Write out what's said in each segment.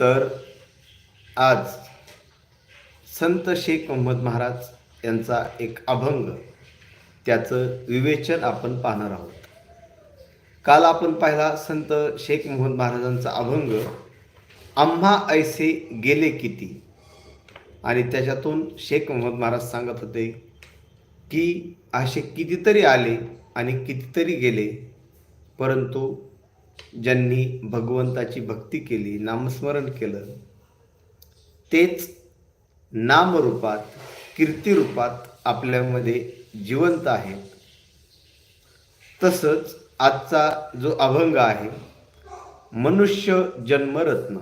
तर आज संत शेख मोहम्मद महाराज यांचा एक अभंग त्याचं विवेचन आपण पाहणार आहोत. काल आपण पाहिला संत शेख मोहम्मद महाराजांचा अभंग आम्हा ऐसे गेले किती? आणि त्याच्यातून शेख मोहम्मद महाराज सांगत होते की असे कितीतरी आले आणि कितीतरी गेले परंतु ज्यांनी भगवंताची भक्ती केली नामस्मरण केलं तेच नामरूपात कीर्तिरूपात आपल्यामध्ये जिवंत आहेत. तसंच आजचा जो अभंग आहे मनुष्य जन्मरत्न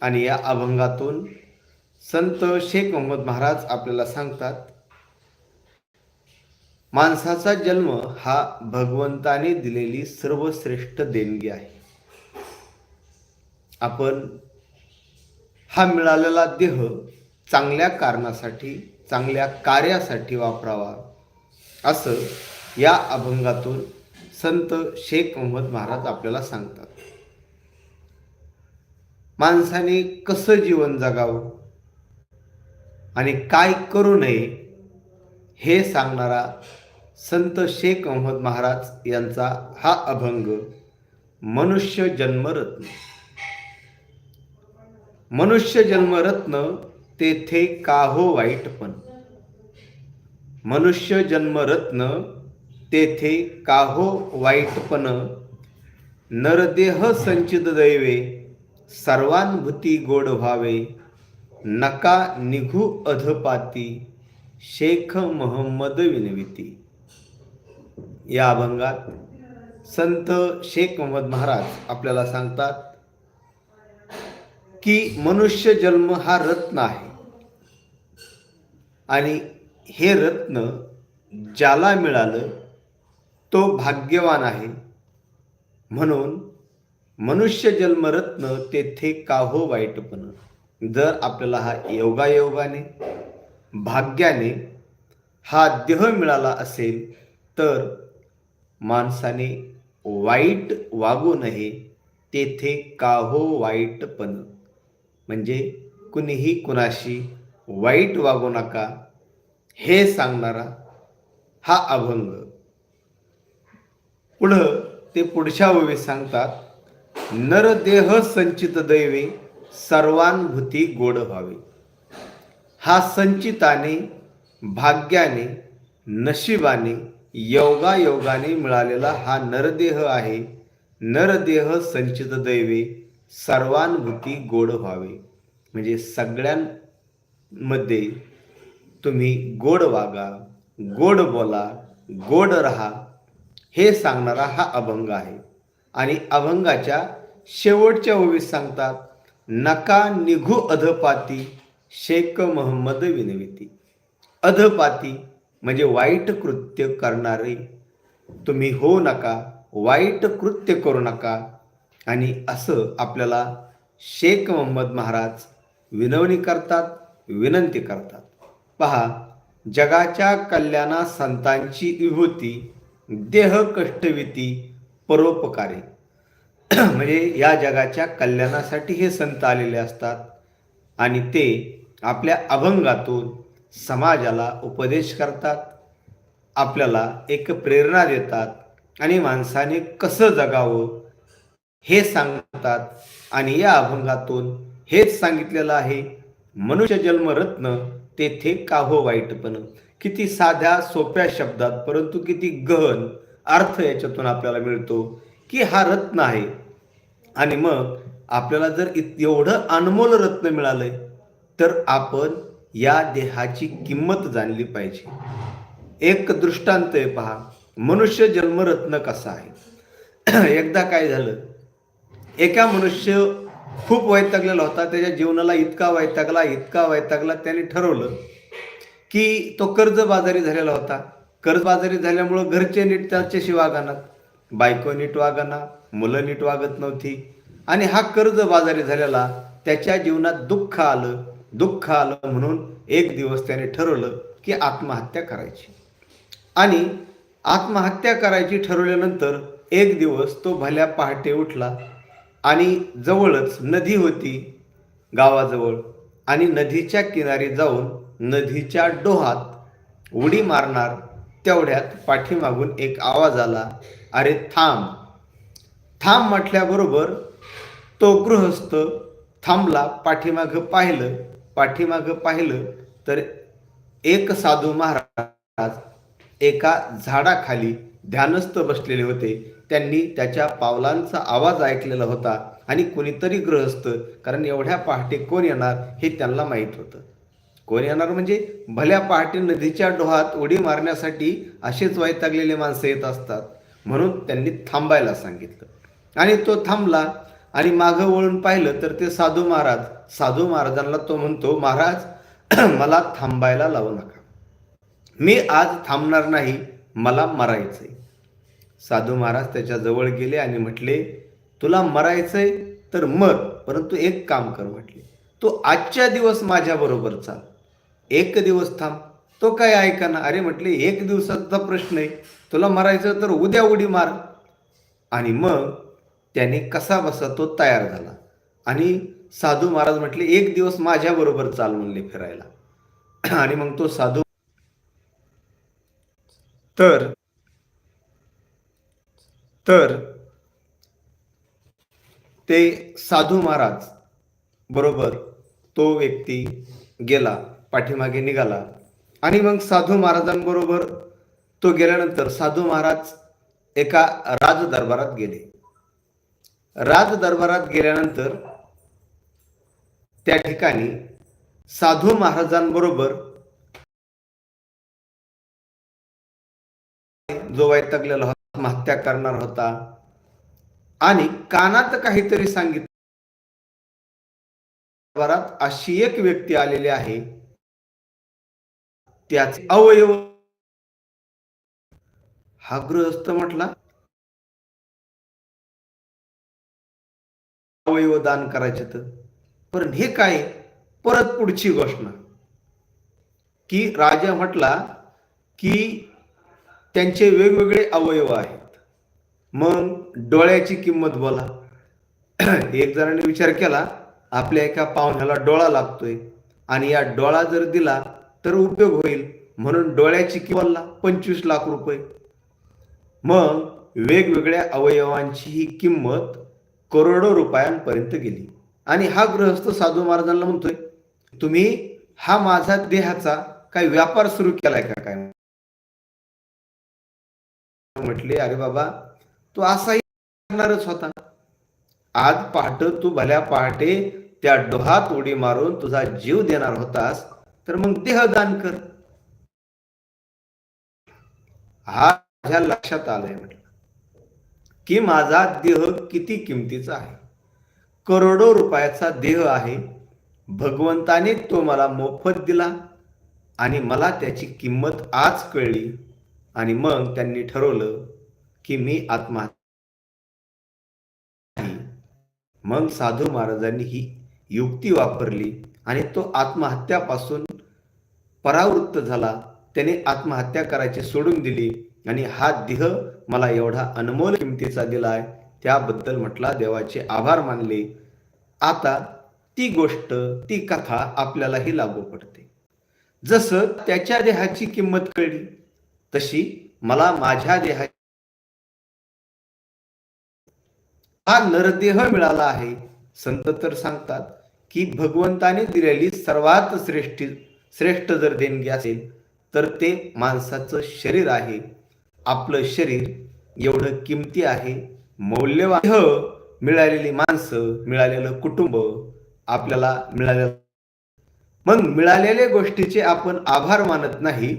आणि या अभंगातून संत शेख मोहम्मद महाराज आपल्याला सांगतात माणसाचा जन्म हा भगवंताने दिलेली सर्वश्रेष्ठ देणगी आहे. आपण हा मिळालेला देह चांगल्या कारणासाठी चांगल्या कार्यासाठी वापरावा असं या अभंगातून संत शेख मोहम्मद महाराज आपल्याला सांगतात. माणसाने कसं जीवन जगावं आणि काय करू नये हे सांगणारा संत शेख अहमद महाराज यांचा हा अभंग मनुष्य जन्मरत्न. मनुष्य जन्मरत्न तेथे काहो वाईटपण मनुष्य जन्मरत्न तेथे काहो वाईटपण नरदेह संचित दैवे सर्वानुभूती गोड व्हावे नका निघू अधपाती. शेख मोहम्मद विनविती या अभंगात संत शेख मोहम्मद महाराज आपल्याला सांगतात की मनुष्य जन्म हा रत्न आहे. आणि हे रत्न ज्याला मिळालं तो भाग्यवान आहे. म्हणून मनुष्य जन्मरत्न तेथे काहो वाईटपण? जर आपल्याला हा योगायोगाने भाग्याने हा देह मिळाला असेल तर माणसाने वाईट वागू नये तेथे काहो वाईटपण? म्हणजे कुणीही कुणाशी वाईट वागू नका हे सांगणारा हा अभंग. पुढं ते पुढच्या ओळीत सांगतात नरदेह संचित दैवे सर्वानुभूती गोड व्हावे. हा संचिताने भाग्याने नशिबाने योगायोगाने मिळालेला हा नरदेह आहे. नरदेह संचित दैवे सर्वानुभूती गोड व्हावे. म्हणजे सगळ्यांमध्ये तुम्ही गोड वागा गोड बोला गोड राहा हे सांगणारा हा अभंग आहे. आणि अभंगाच्या शेवटच्या ओवीस सांगतात नका निघू अधपाती शेख मोहम्मद विनविती. अधपाती म्हणजे वाईट कृत्य करणारे. तुम्ही हो नका वाईट कृत्य करू नका. आणि असं आपल्याला शेख मोहम्मद महाराज विनवणी करतात विनंती करतात. पहा जगाच्या कल्याणा संतांची विभूती देह कष्टविती परोपकारी. म्हणजे या जगाच्या कल्याणासाठी हे संत आलेले असतात. आणि ते आपल्या अभंगातून समाजाला उपदेश करतात आपल्याला एक प्रेरणा देतात आणि माणसाने कसं जगावं हे सांगतात आणि या अभंगातून हेच सांगितलेलं आहे मनुष्य जन्म रत्न तेथे काहो वाईटपण किती साध्या सोप्या शब्दात परंतु किती गहन अर्थ याच्यातून आपल्याला मिळतो की हा रत्न आहे. आणि मग आपल्याला जर इत एवढं अनमोल रत्न मिळालंय तर आपण या देहाची किंमत जाणली पाहिजे. एक दृष्टांत आहे पहा. मनुष्य जन्मरत्न कसा आहे? एकदा काय झालं? एका मनुष्य खूप वैतागलेला होता. त्याच्या जीवनाला इतका वैतागला इतका वैतागला त्याने ठरवलं की तो कर्जबाजारी झालेला होता. कर्जबाजारी झाल्यामुळं घरचे नीट त्याच्याशी वागानात बायको नीट वागाना मुलं नीट वागत नव्हती. आणि हा कर्जबाजारी झालेला त्याच्या जीवनात दुःख आलं. दुःख आलं म्हणून एक दिवस त्याने ठरवलं की आत्महत्या करायची. आणि आत्महत्या करायची ठरवल्यानंतर एक दिवस तो भल्या पहाटे उठला आणि जवळच नदी होती गावाजवळ. आणि नदीच्या किनारी जाऊन नदीच्या डोहात उडी मारणार तेवढ्यात पाठीमागून एक आवाज आला अरे थांब. थांब म्हटल्याबरोबर तो गृहस्थ थांबला पाठीमागं पाहिलं पाठीमागं पाहिलं तर एक साधू महाराज एका झाडाखाली ध्यानस्थ बसलेले होते. त्यांनी त्याच्या पावलांचा आवाज ऐकलेला होता आणि कोणीतरी ग्रहस्थ कारण एवढ्या पहाटे कोण येणार हे त्यांना माहीत होतं. कोण येणार म्हणजे भल्या पहाटे नदीच्या डोहात उडी मारण्यासाठी असेच वैतागलेले माणसं येत असतात म्हणून त्यांनी थांबायला सांगितलं. आणि तो थांबला आणि मागं वळून पाहिलं तर ते साधू महाराज साधू महाराजांना तो म्हणतो महाराज मला थांबायला लावू नका. मी आज थांबणार नाही मला मरायचंय. साधू महाराज त्याच्याजवळ गेले आणि म्हटले तुला मरायचंय तर मर परंतु एक काम कर म्हटले. तू आजच्या दिवस माझ्याबरोबर चाल. एक दिवस थांब. तो काय ऐकाना अरे म्हटले एक दिवसाचा प्रश्न आहे. तुला मरायचं तर उद्या उडी मार. आणि मग त्याने कसा बसा तो तयार झाला. आणि साधू महाराज म्हटले एक दिवस माझ्या बरोबर चाल म्हणले फिरायला. आणि मग तो साधू तर तर ते साधू महाराज बरोबर तो व्यक्ती गेला पाठीमागे निघाला. आणि मग साधू महाराजांबरोबर तो गेल्यानंतर साधू महाराज एका राज दरबारात गेले. राज दरबारात गेल्यानंतर त्या ठिकाणी साधू महाराजांबरोबर जो वैतागलेला होता आत्महत्या करणार होता. आणि कानात काहीतरी सांगितलं दरबारात अशी एक व्यक्ती आलेली आहे. त्याचे अवयव हा गृहस्थ म्हटला अवयव दान करायचे तर. पण हे काय? परत पुढची घोषणा. की राजा म्हटला की त्यांचे वेगवेगळे अवयव आहेत. मग डोळ्याची किंमत बोला. एक जणांनी विचार केला आपल्या एका पाहुण्याला डोळा लागतोय. आणि या डोळा जर दिला तर उपयोग होईल. म्हणून डोळ्याची किंमत पंचवीस लाख रुपये. मग वेगवेगळ्या अवयवांची ही किंमत करोडो रुपयांपर्यंत गेली. आणि हा गृहस्थ साधू महाराजांना म्हणतोय तुम्ही हा माझा देहाचा काही व्यापार सुरू केलाय का काय? म्हटले अरे बाबा तू असाही करणारच होता. आज पहाट तू भल्या पहाटे त्या डोहात उडी मारून तुझा जीव देणार होतास तर मग देह दान कर. हा माझ्या लक्षात आलंय म्हटलं. की माझा देह किती किमतीचा आहे? करोडो रुपयाचा देह आहे. भगवंताने तो मला मोफत दिला आणि मला त्याची किंमत आज कळली आणि मग त्यांनी ठरवलं की मी आत्महत्या मग साधू महाराजांनी ही युक्ती वापरली आणि तो आत्महत्यापासून परावृत्त झाला. त्याने आत्महत्या करायची सोडून दिली. आणि हा देह मला एवढा अनमोल किमतीचा दिलाय त्याबद्दल म्हटला देवाचे आभार मानले. आता ती गोष्ट ती कथा आपल्यालाही लागू पडते. जसं त्याच्या देहाची किंमत कळली तशी मला माझ्या देहा हा नरदेह मिळाला आहे. संत तर सांगतात की भगवंताने दिलेली सर्वात श्रेष्ठी श्रेष्ठ जर देणगी असेल तर ते माणसाचं शरीर आहे. आपलं शरीर एवढं किमती आहे मौल्यवान मिळालेली माणसं मिळालेलं कुटुंब आपल्याला मिळालेलं मग मिळालेल्या गोष्टीचे आपण आभार मानत नाही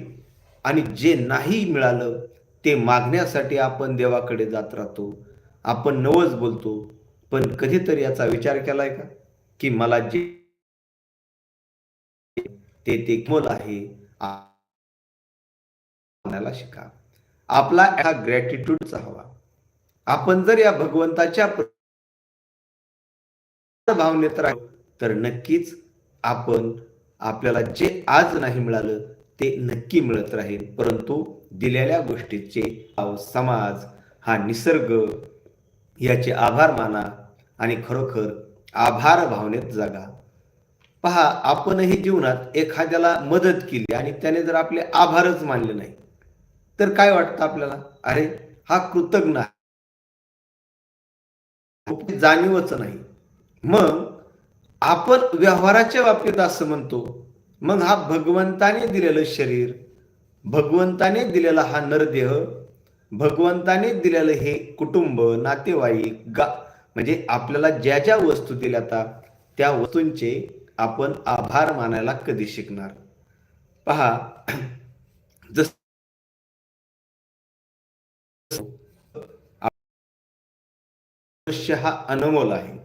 आणि जे नाही मिळालं ते मागण्यासाठी आपण देवाकडे जात राहतो. आपण नवच बोलतो पण कधीतरी याचा विचार केलाय का? की मला जे ते ते मोल आहे शिका. आपला हा ग्रॅटिट्यूडचा हवा. आपण जर या भगवंताच्या भावनेत राहिलो तर नक्कीच आपण आपल्याला जे आज नाही मिळालं ते नक्की मिळत राहील. परंतु दिलेल्या गोष्टीचे समाज हा निसर्ग याचे आभार माना आणि खरोखर आभार भावनेत जगा. पहा आपणही जीवनात एखाद्याला मदत केली आणि त्याने जर आपले आभारच मानले नाही तर काय वाटतं आपल्याला? अरे हा कृतज्ञ आहे. जाणीवच नाही. मग आपण व्यवहाराच्या बाबतीत असं म्हणतो मग हा भगवंताने दिलेलं शरीर भगवंताने दिलेला हा नरदेह भगवंताने दिलेलं हे कुटुंब नातेवाईक गा म्हणजे आपल्याला ज्या ज्या वस्तू दिल्या त्या वस्तूंचे आपण आभार मानायला कधी शिकणार? पहा जस हा अनमोल आहे.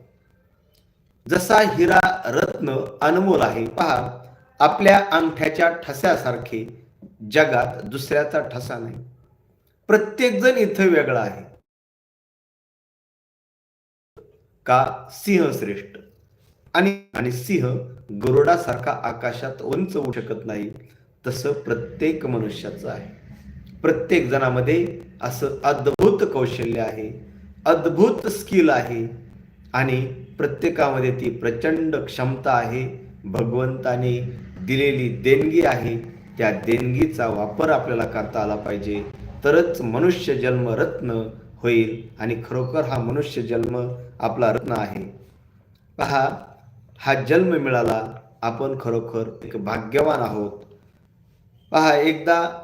जसा हिरा रत्न अनमोल आहे पहा आपल्या अंगठ्याच्या ठस्यासारखे जगात दुसऱ्याचा ठसा नाही. प्रत्येक जण इथं वेगळा आहे. का सिंह श्रेष्ठ? आणि आणि सिंह गरुडासारखा आकाशात उंच होऊ शकत नाही तसं प्रत्येक मनुष्याचं आहे. प्रत्येक जणामध्ये असं अद्भुत कौशल्य आहे अद्भुत स्किल आहे आणि प्रत्येकामध्ये ती प्रचंड क्षमता आहे. भगवंताने दिलेली देणगी आहे त्या देणगीचा वापर आपल्याला करता आला पाहिजे. तरच मनुष्य जन्म रत्न होईल आणि खरोखर हा मनुष्य जन्म आपला रत्न आहे. पहा हा जन्म मिळाला आपण खरोखर एक भाग्यवान आहोत. पहा एकदा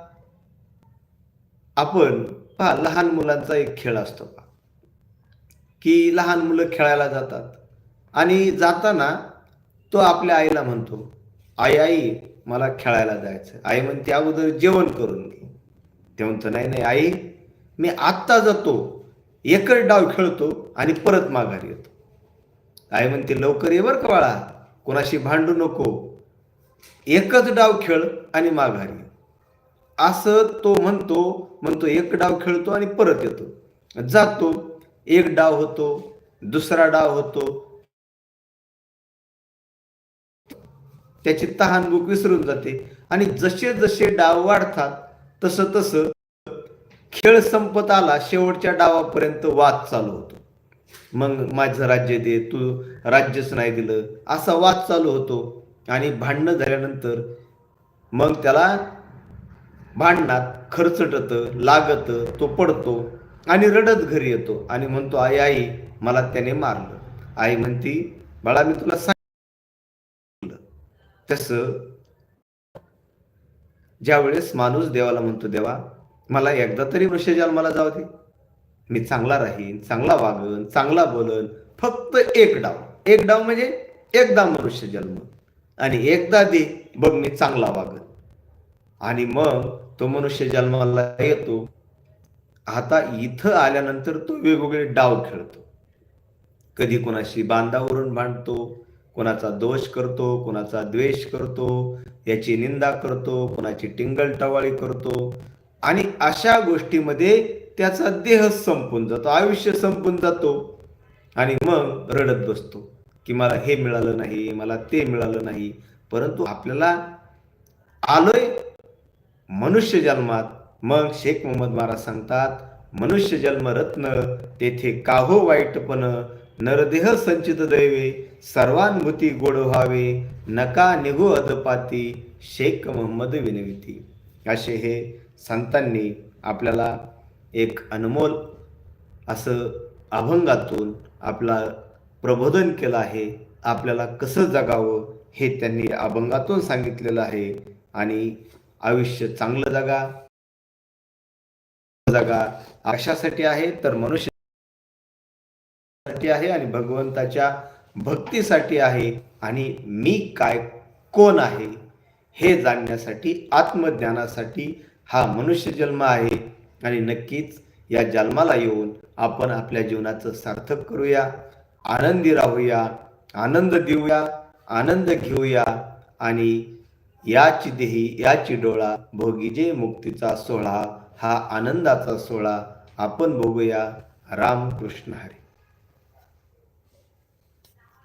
आपण पहा लहान मुलांचा एक खेळ असतो पहा. की लहान मुलं खेळायला जातात आणि जाताना तो आपल्या आईला म्हणतो आई आई मला खेळायला जायचं आई म्हणते अगोदर जेवण करून घे. ते म्हणतो नाही नाही आई मी आत्ता जातो एकच डाव खेळतो आणि परत माघारी येतो. आई म्हणते लवकर ये बरं का बाळा कोणाशी भांडू नको. एकच डाव खेळ आणि माघारी ये. असं तो म्हणतो म्हणतो एक डाव खेळतो आणि परत येतो. जातो एक डाव होतो दुसरा डाव होतो. त्याची तहानभूक विसरून जाते आणि जसे जसे डाव वाढतात तसं तसं खेळ संपत आला शेवटच्या डावापर्यंत वाद चालू होतो. मग माझं राज्य दे तू राज्यच नाही दिलं असा वाद चालू होतो. आणि भांडणं झाल्यानंतर मग त्याला भांडणात खर्चटतं लागतं तो पडतो आणि रडत घरी येतो आणि म्हणतो आई आई मला त्याने मारलं. आई म्हणती बाळा मी तुला सांगितलं. तसं ज्यावेळेस माणूस देवाला म्हणतो देवा मला एकदा तरी मनुष्य जन्माला जाऊ दे. मी चांगला राहीन चांगला वागन चांगला बोलन फक्त एक डाव. एक डाव म्हणजे एकदा मनुष्य जन्म. आणि एकदा दे बघ मी चांगला वागन. आणि मग तो मनुष्य जन्माला येतो. आता इथं आल्यानंतर तो वेगवेगळे डाव खेळतो. कधी कोणाशी बांधावरून भांडतो कोणाचा दोष करतो कोणाचा द्वेष करतो याची निंदा करतो कोणाची टिंगल टवाळी करतो. आणि अशा गोष्टीमध्ये त्याचा देह संपून जातो आयुष्य संपून जातो. आणि मग रडत बसतो की मला हे मिळालं नाही मला ते मिळालं नाही. परंतु आपल्याला आलोय मनुष्य जन्मात. मग शेख मोहम्मद महाराज सांगतात मनुष्य जन्म रत्न तेथे काहो वाईटपण नरदेह संचित दैवे सर्वानुभूती गोड व्हावे नका निघो अदपाती शेख मोहम्मद विनविती. असे हे संतांनी आपल्याला एक अनमोल असं अभंगातून आपला प्रबोधन केलं आहे. आपल्याला कसं जगावं हे त्यांनी अभंगातून सांगितलेलं आहे. आणि आयुष्य चांगलं जगा. जगा. अशासाठी आहे तर मनुष्य आहे आणि भगवंताच्या भक्तीसाठी आहे. आणि मी काय कोण आहे हे जाणण्यासाठी आत्मज्ञानासाठी हा मनुष्य जन्म आहे. आणि नक्कीच या जन्माला येऊन आपण आपल्या जीवनाचं सार्थक करूया आनंदी राहूया आनंद देऊया आनंद घेऊया आणि याची देही याची डोळा भोगीजे मुक्तीचा सोहळा हा आनंदाचा सोहळा आपण बघूया रामकृष्ण हरी.